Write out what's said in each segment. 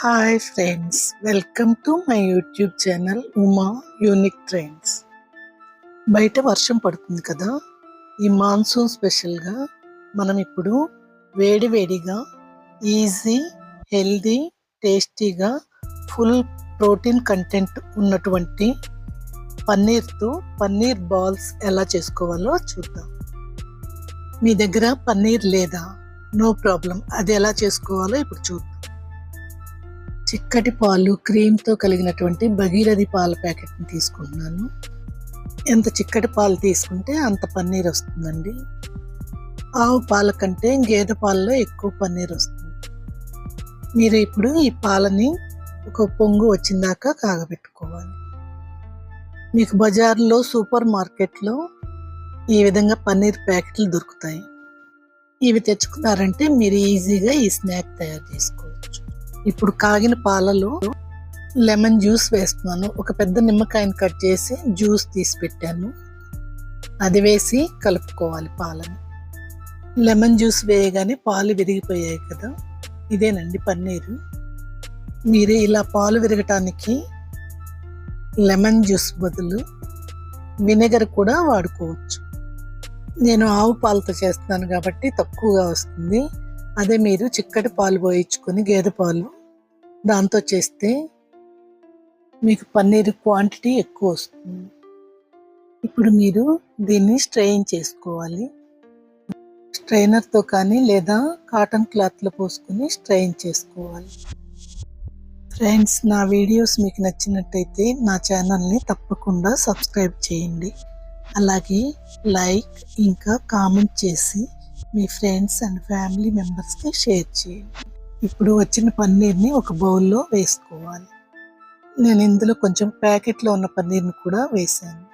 Hi friends welcome to my YouTube channel Uma unique trends బయట వర్షం పడుతుంది కదా? ఈ మాన్సూన్ స్పెషల్గా మనం ఇప్పుడు వేడి వేడిగా ఈజీ హెల్దీ టేస్టీగా ఫుల్ ప్రోటీన్ కంటెంట్ ఉన్నటువంటి పన్నీర్తో పన్నీర్ బాల్స్ ఎలా చేసుకోవాలో చూద్దాం. మీ దగ్గర పన్నీర్ లేదా? నో ప్రాబ్లం అది ఎలా చేసుకోవాలో ఇప్పుడు చూద్దాం. చిక్కటి పాలు క్రీమ్తో కలిగినటువంటి భగీరథి పాల ప్యాకెట్ని తీసుకుంటున్నాను. ఎంత చిక్కటి పాలు తీసుకుంటే అంత పన్నీర్ వస్తుందండి. ఆవు పాల కంటే గేదె పాలలో ఎక్కువ పన్నీర్ వస్తుంది. మీరు ఇప్పుడు ఈ పాలని ఒక పొంగు వచ్చిందాక కాగబెట్టుకోవాలి. మీకు బజార్లో సూపర్ మార్కెట్లో ఈ విధంగా పన్నీర్ ప్యాకెట్లు దొరుకుతాయి. ఇవి తెచ్చుకున్నారంటే మీరు ఈజీగా ఈ స్నాక్ తయారు చేసుకోవచ్చు. ఇప్పుడు కాగిన పాలలో లెమన్ జ్యూస్ వేస్తున్నాను. ఒక పెద్ద నిమ్మకాయని కట్ చేసి జ్యూస్ తీసి పెట్టాను. అది వేసి కలుపుకోవాలి పాలను. లెమన్ జ్యూస్ వేయగానే పాలు విరిగిపోయాయి కదా. ఇదేనండి పన్నీరు. మీరు ఇలా పాలు విరగటానికి లెమన్ జ్యూస్ బదులు వినెగర్ కూడా వాడుకోవచ్చు. నేను ఆవు పాలతో చేస్తున్నాను కాబట్టి తక్కువగా వస్తుంది. అదే మీరు చిక్కటి పాలు పోయించుకొని గేదె పాలు దాంతో చేస్తే మీకు పన్నీర్ క్వాంటిటీ ఎక్కువ వస్తుంది. ఇప్పుడు మీరు దీన్ని స్ట్రెయిన్ చేసుకోవాలి. స్ట్రైనర్తో కానీ లేదా కాటన్ క్లాత్లో పోసుకొని స్ట్రెయిన్ చేసుకోవాలి. ఫ్రెండ్స్ నా వీడియోస్ మీకు నచ్చినట్టయితే నా ఛానల్ని తప్పకుండా సబ్స్క్రైబ్ చేయండి. అలాగే లైక్ ఇంకా కామెంట్ చేసి మీ ఫ్రెండ్స్ అండ్ ఫ్యామిలీ మెంబర్స్కి షేర్ చేయండి. ఇప్పుడు వచ్చిన పన్నీర్ని ఒక బౌల్లో వేసుకోవాలి. నేను ఇందులో కొంచెం ప్యాకెట్లో ఉన్న పన్నీర్ని కూడా వేసాను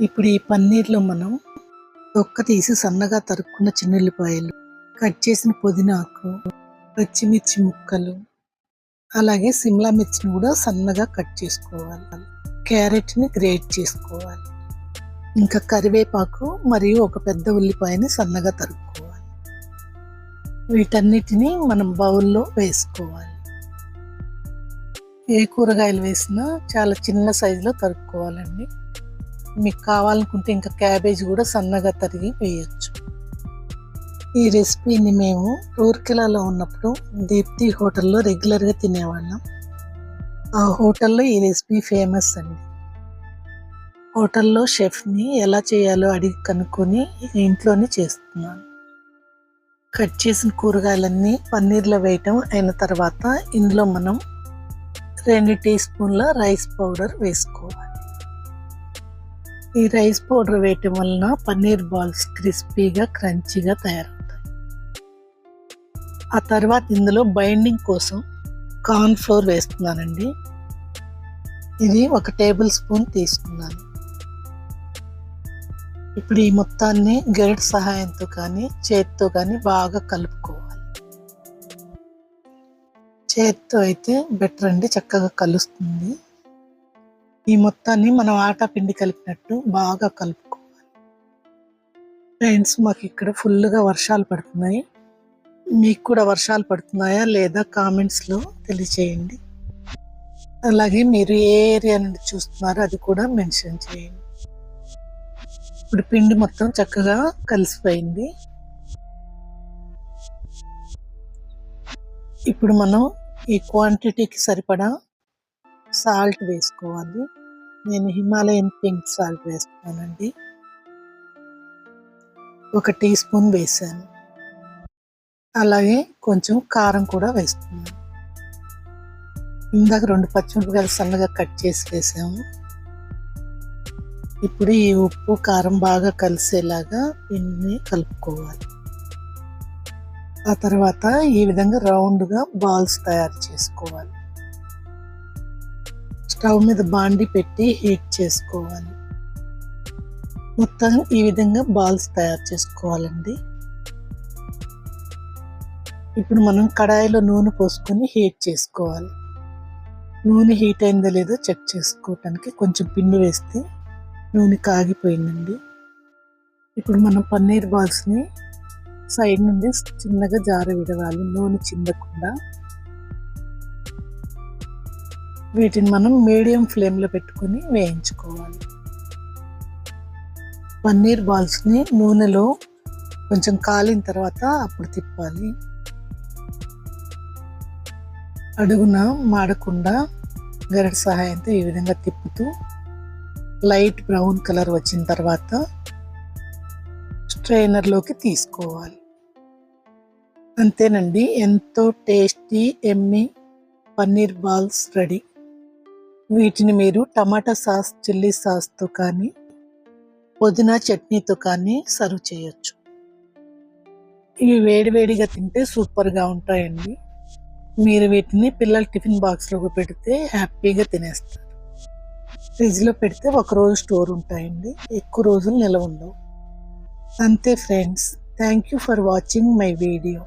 ఇప్పుడు ఈ పన్నీర్లో మనం తొక్క తీసి సన్నగా తరుక్కున్న చిన్నుల్లిపాయలు కట్ చేసిన పుదీనాకు పచ్చిమిర్చి ముక్కలు అలాగే సిమ్లా మిర్చిని కూడా సన్నగా కట్ చేసుకోవాలి. క్యారెట్ని గ్రేట్ చేసుకోవాలి. ఇంకా కరివేపాకు మరియు ఒక పెద్ద ఉల్లిపాయని సన్నగా తరుక్కోవాలి. వీటన్నిటిని మనం బౌల్లో వేసుకోవాలి. ఏ కూరగాయలు వేసినా చాలా చిన్న సైజులో తరుక్కోవాలండి. మీకు కావాలనుకుంటే ఇంకా క్యాబేజ్ కూడా సన్నగా తరిగి వేయచ్చు. ఈ రెసిపీని మేము రూర్కెలాలో ఉన్నప్పుడు దీప్తి హోటల్లో రెగ్యులర్గా తినేవాళ్ళం. ఆ హోటల్లో ఈ రెసిపీ ఫేమస్ అండి. హోటల్లో షెఫ్ని ఎలా చేయాలో అడిగి కనుక్కొని ఇంట్లోనే చేస్తున్నాను. కట్ చేసిన కూరగాయలన్నీ పన్నీర్లో వేయటం అయిన తర్వాత ఇందులో మనం రెండు టీ స్పూన్ల రైస్ పౌడర్ వేసుకోవాలి. ఈ రైస్ పౌడర్ వేయటం వలన పన్నీర్ బాల్స్ క్రిస్పీగా క్రంచీగా తయారవుతాయి. ఆ తర్వాత ఇందులో బైండింగ్ కోసం కార్న్ ఫ్లోర్ వేస్తున్నానండి. ఇది ఒక టేబుల్ స్పూన్ తీసుకున్నాను. ఇప్పుడు ఈ మొత్తాన్ని గరిట సహాయంతో కానీ చేతితో కానీ బాగా కలుపుకోవాలి. చేతితో అయితే బెటర్ అండి చక్కగా కలుస్తుంది. ఈ మొత్తాన్ని మనం ఆటా పిండి కలిపినట్టు బాగా కలుపుకోవాలి. ఫ్రెండ్స్ మాకు ఇక్కడ ఫుల్గా వర్షాలు పడుతున్నాయి. మీకు కూడా వర్షాలు పడుతున్నాయా లేదా కామెంట్స్లో తెలియచేయండి. అలాగే మీరు ఏ ఏరియా నుండి చూస్తున్నారో అది కూడా మెన్షన్ చేయండి. ఇప్పుడు పిండి మొత్తం చక్కగా కలిసిపోయింది. ఇప్పుడు మనం ఈ క్వాంటిటీకి సరిపడా సాల్ట్ వేసుకోవాలి. నేను హిమాలయన్ పింక్ సాల్ట్ వేస్తున్నానండి. ఒక టీ స్పూన్ వేసాను. అలాగే కొంచెం కారం కూడా వేస్తున్నాను. ఇందాక రెండు పచ్చిమిరపకాయలు సన్నగా కట్ చేసి వేసాము. ఇప్పుడు ఈ ఉప్పు కారం బాగా కలిసేలాగా ఇన్ని కలుపుకోవాలి. ఆ తర్వాత ఈ విధంగా రౌండ్గా బాల్స్ తయారు చేసుకోవాలి. స్టవ్ మీద బాండి పెట్టి హీట్ చేసుకోవాలి. మొత్తం ఈ విధంగా బాల్స్ తయారు చేసుకోవాలండి. ఇప్పుడు మనం కడాయిలో నూనె పోసుకొని హీట్ చేసుకోవాలి. నూనె హీట్ అయిందో లేదో చెక్ చేసుకోవటానికి కొంచెం పిండి వేస్తే నూనె కాగిపోయిందండి. ఇప్పుడు మనం పన్నీర్ బాల్స్ని సైడ్ నుండి చిన్నగా జార విడవాలి నూనె చిందకుండా. వీటిని మనం మీడియం ఫ్లేమ్లో పెట్టుకొని వేయించుకోవాలి. పన్నీర్ బాల్స్ని నూనెలో కొంచెం కాలిన తర్వాత అప్పుడు తిప్పాలి. అడుగున మాడకుండా గరిట సహాయంతో ఈ విధంగా తిప్పుతూ లైట్ బ్రౌన్ కలర్ వచ్చిన తర్వాత స్ట్రైనర్లోకి తీసుకోవాలి. అంతేనండి ఎంతో టేస్టీ ఎమ్మి పన్నీర్ బాల్స్ రెడీ. వీటిని మీరు టమాటా సాస్ చిల్లీ సాస్తో కానీ పుదీనా చట్నీతో కానీ సర్వ్ చేయొచ్చు. ఇవి వేడివేడిగా తింటే సూపర్గా ఉంటాయండి. మీరు వీటిని పిల్లల టిఫిన్ బాక్స్లోకి పెడితే హ్యాపీగా తినేస్తారు. ఫ్రిడ్జ్లో పెడితే ఒక రోజు స్టోర్ ఉంటాయండి. ఎక్కువ రోజులు నిలవ ఉండవు. అంతే friends. Thank you for watching my video.